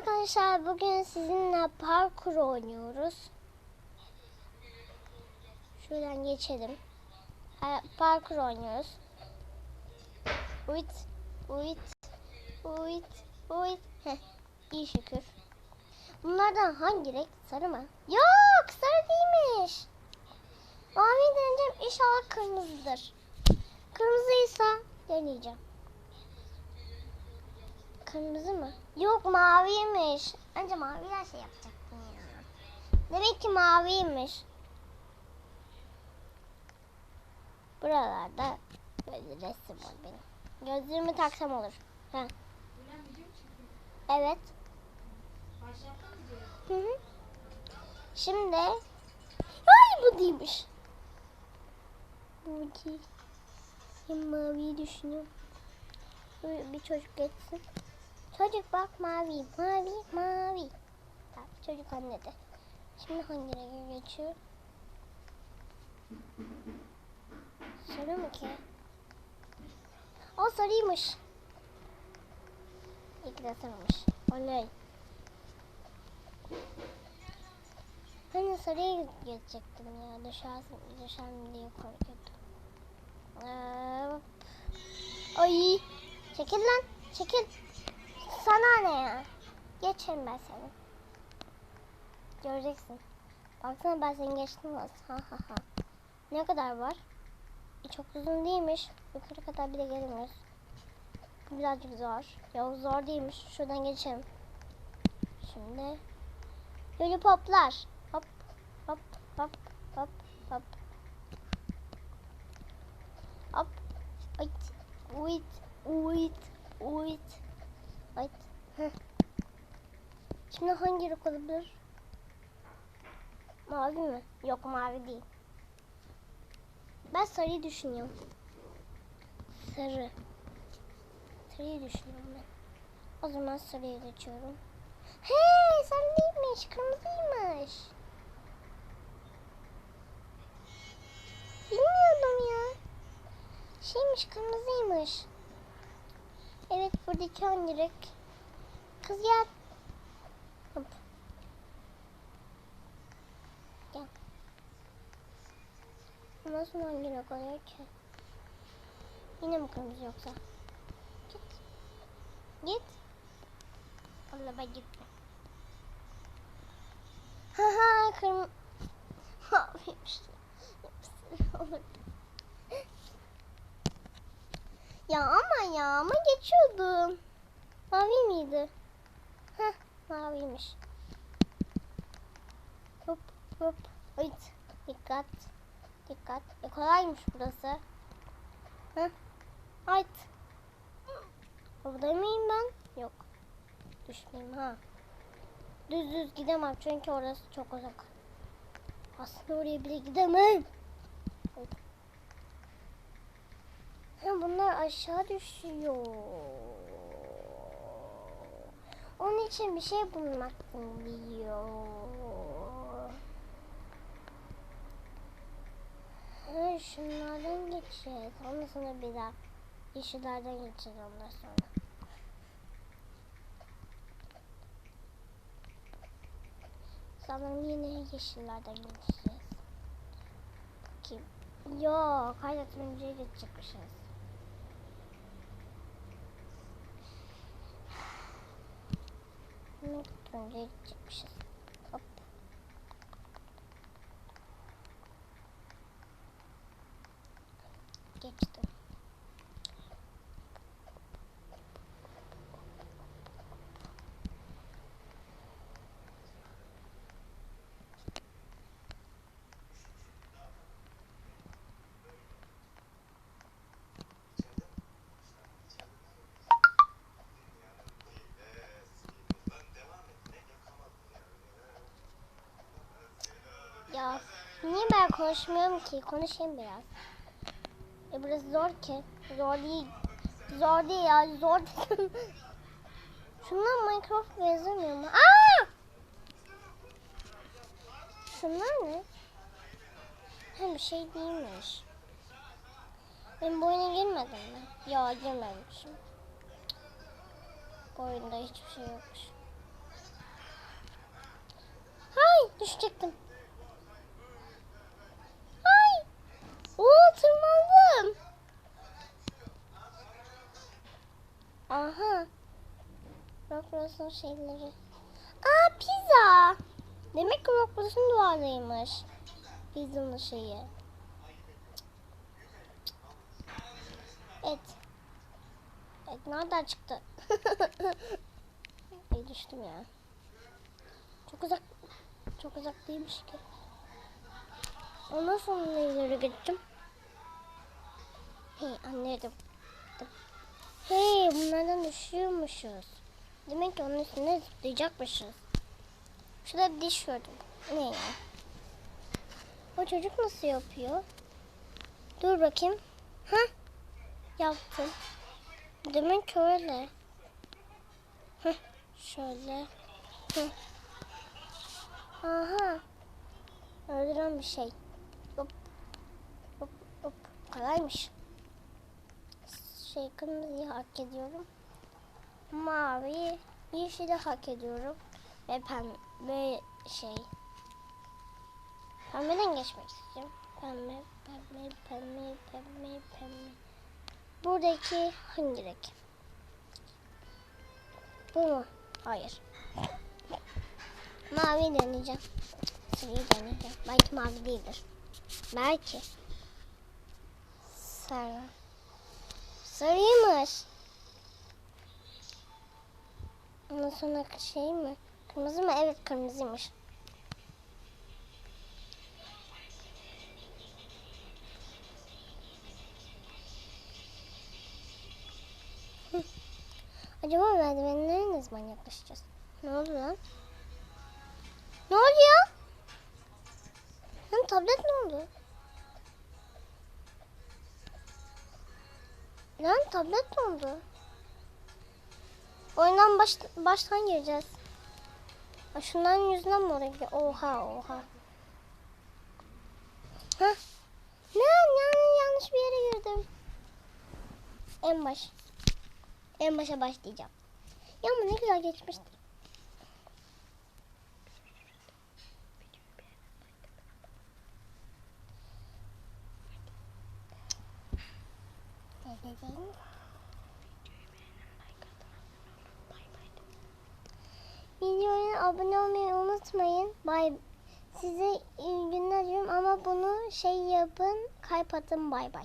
arkadaşlar bugün sizinle parkur oynuyoruz. Şuradan geçelim. Parkur oynuyoruz. Uyut, uyut, uyut, uyut. Heh, iyi şükür. Bunlardan hangi renk? Sarı mı? Yok, sarı değilmiş. Mavi deneyeceğim. İnşallah kırmızıdır. Kırmızıysa deneyeceğim. Kırmızı mı? Yok maviymiş. Önce maviyle şey yapacaktım ya. Demek ki maviymiş. Buralarda böyle resim var benim. Gözlüğümü taksam olur. Ha. Evet. Hı hı. Şimdi ay bu değilmiş. Bu değil. Ben maviyi düşünüyorum. Bir çocuk geçsin. Çocuk bak mavi, mavi, mavi. Bak çocuk anladı. Şimdi hangi renge geçiyor? Sarı mı ki? O sarıymış. Ki de sarıymış. Oley. Hani sarıya geçecektim ya. Düşersin, düşerim diye korkuyordum. Ee, Ay. Çekil lan. Çekil. Sana ne ya? Geçerim ben seni. Göreceksin. Baksana ben seni geçtim az. Ha ha ha. Ne kadar var? E, çok uzun değilmiş. Yukarı kadar bile gelemiyoruz. Birazcık zor. Yok zor değilmiş. Şuradan geçelim. Şimdi. Lollipoplar. Hop hop hop hop hop. Hop. Ayt. Uyt. Uyt. Uyt. Heh. Şimdi hangi renk olabilir? Mavi mi? Yok mavi değil. Ben sarıyı düşünüyorum. Sarı. Sarıyı düşünüyorum ben. O zaman sarıya geçiyorum. Hey sarı değilmiş. Kırmızıymış. Bilmiyordum ya. Şeymiş kırmızıymış. Evet buradaki hangi renk? Kız gel. Hop. Gel. Nasıl hangi renk oluyor ki? Yine mi kırmızı yoksa? Git. Git. Allah ben gittim. Ha ha kırmızı. Maviymiş. Olur. Ya ama ya ama geçiyordum. Mavi miydi? Heh maviymiş. Hop hop. Ayt. Dikkat. Dikkat. E kolaymış burası. Heh. Ayt. Burada mıyım ben? Yok. Düşmeyeyim ha. Düz düz gidemem çünkü orası çok uzak. Aslında oraya bile gidemem. Bunlar aşağı düşüyor. Onun için bir şey bulmak. Ha, şunlardan geçeceğiz. Ondan sonra bir daha yeşillerden geçeceğiz ondan sonra. Sanırım yine yeşillerden geçeceğiz. Kim? Yok, hala turuncuya geçecekmişiz. Yine turuncuya geçecekmişiz. Hop. Geçtim. Ya niye ben konuşmuyorum ki? Konuşayım biraz. E burası zor ki. Zor değil. Zor değil ya. Zor değil. Şunlar Minecraft benzemiyor mu? Aa! Şunlar ne? Ha bir şey değilmiş. Ben bu oyuna girmedim mi? Ya girmemişim. Bu oyunda hiçbir şey yokmuş. Düşecektim. Ay. Oo tırmandım. Aha. Roblox'un şeyleri. Aa pizza. Demek ki Roblox'un duvarıymış. Pizza'nın şeyi. Et. Et nereden çıktı? Ay düştüm ya. Çok uzak. Çok uzak değilmiş ki. Ondan sonra ileri gittim. Hey anladım. Hey bunlardan düşüyormuşuz. Demek ki onun üstüne zıplayacakmışız. Şurada bir diş gördüm. Ne ya? O çocuk nasıl yapıyor? Dur bakayım. Ha? Yaptım. Demek ki öyle. Heh, şöyle. Heh. Aha. Öldüren bir şey. Hop. Hop hop. Kolaymış. Şey kırmızıyı hak ediyorum. Mavi, yeşili hak ediyorum. Ve pembe şey. Pembeden geçmek istiyorum. Pembe, pembe, pembe, pembe, pembe. Buradaki hangi renk? Bu mu? Hayır. Mavi deneyeceğim. Sarıyı deneyeceğim. Belki mavi değildir. Belki. Sarı. Sarıymış. Ondan sonra şey mi? Kırmızı mı? Evet kırmızıymış. Hı. Acaba merdivenlere ne zaman yaklaşacağız? Ne oldu lan? Ne oluyor? Lan tablet ne oldu? Lan tablet ne oldu? Oyundan baş, baştan gireceğiz. Şunların yüzünden mi oraya? Oha oha. Hah. Lan yani yanlış bir yere girdim. En baş. En başa başlayacağım. Ya ama ne güzel geçmişti. Videoya abone olmayı unutmayın. Bay Size iyi günler diliyorum ama bunu şey yapın, kalp atın bay bay.